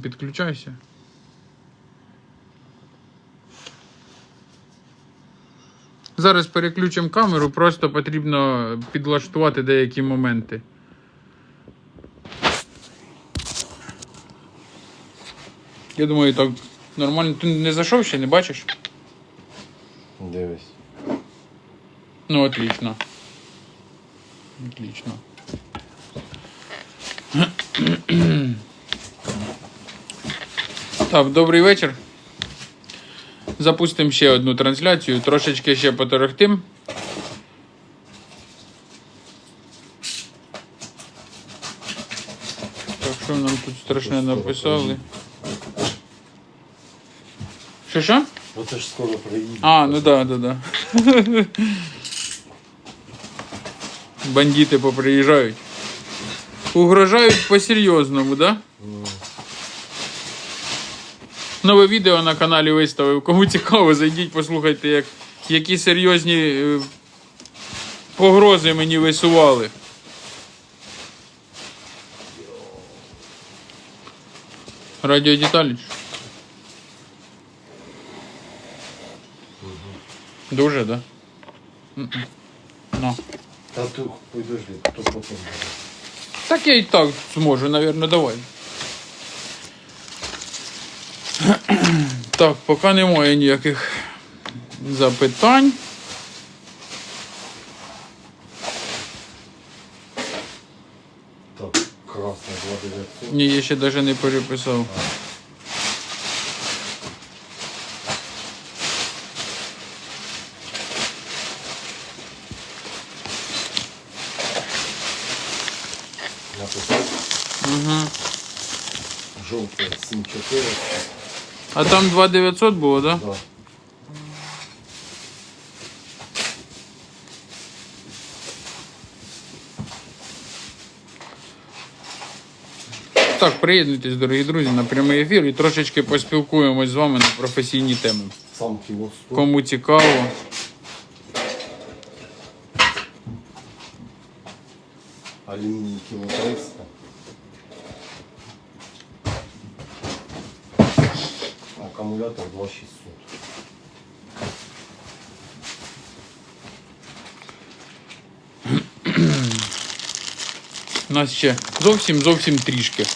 Підключайся. Зараз переключимо камеру, просто потрібно підлаштувати деякі моменти. Я думаю, так нормально. Ти не зайшов ще, не бачиш? Дивись. Ну, отлично. Отлично. Так, добрий вечір. Запустимо ще одну трансляцію, трошечки ще поторохтим. Так, що нам тут страшне написали? Що що? Оце ж скоро приїде. А, ну да, да, да. Бандити поприїжджають. Угрожають по-серйозному, да? Нове відео на каналі виставив. Кому цікаво, зайдіть, послухайте, як, які серйозні е, погрози мені висували. Радіодеталі. Дуже, да? Ну. Та тут подожди, то потім. Так я і так зможу, напевно, давай. Так, поки немає ніяких запитань. Так, красне 2900. Ні, я ще навіть не переписав. Написав. Угу. Жовте 7400. А там 2900 було, так? Да? Да. Так, приєднуйтесь, дорогі друзі, на прямий ефір і трошечки поспілкуємось з вами на професійні теми. Сам кіло 100. Кому цікаво. Алюміній кіло 300. Акумулятор 2600. У нас ще зовсім зовсім трішки.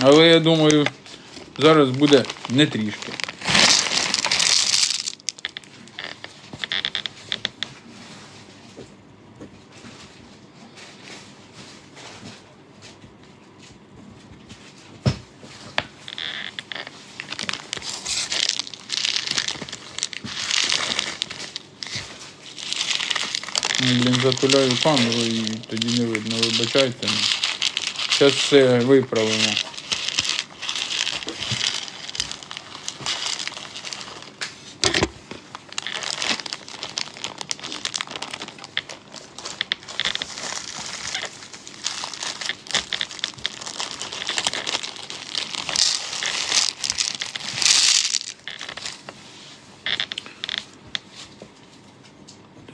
Але я думаю, зараз буде не трішки. Ну, Блін, затуляю камеру і тоді не видно, вибачайте. Зараз все виправимо.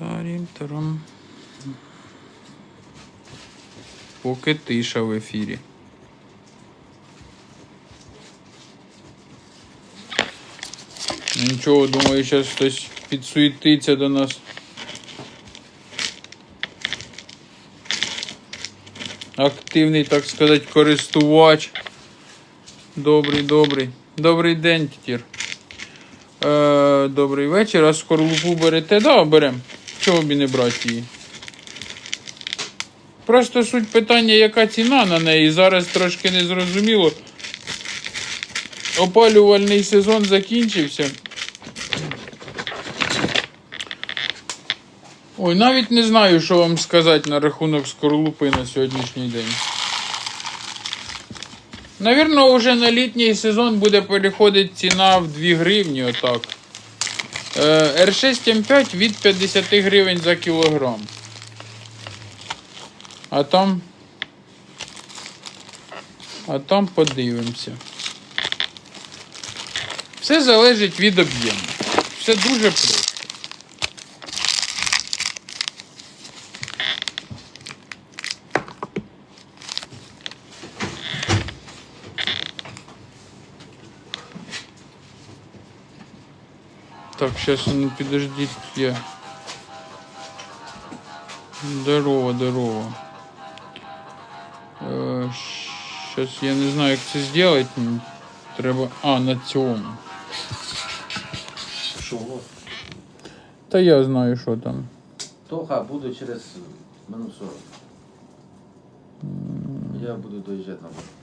Тарім-тарам. Поки тиша в ефірі. Нічого, думаю, зараз хтось підсуетиться до нас. Активний, так сказати, користувач. Добрий, добрий. Добрий день, тітір. Е, добрий вечір. А скорлупу берете? Да, берем. Чого б і не брати її? Просто суть питання, яка ціна на неї. Зараз трошки не зрозуміло. Опалювальний сезон закінчився. Ой, навіть не знаю, що вам сказати на рахунок скорлупи на сьогоднішній день. Навірно, вже на літній сезон буде переходити ціна в 2 гривні, отак. Е, R6 М5 від 50 гривень за кілограм. А там. А там подивимося. Все залежить від об'єму. Все дуже просто. Так, сейчас, ну подождите, я. Здорово, здорово. Сейчас я не знаю, як це. М, Треба. А, на цьому. Що? Та я знаю, що там. Тоха, буду через минут 40. Я буду доїжджати на базу.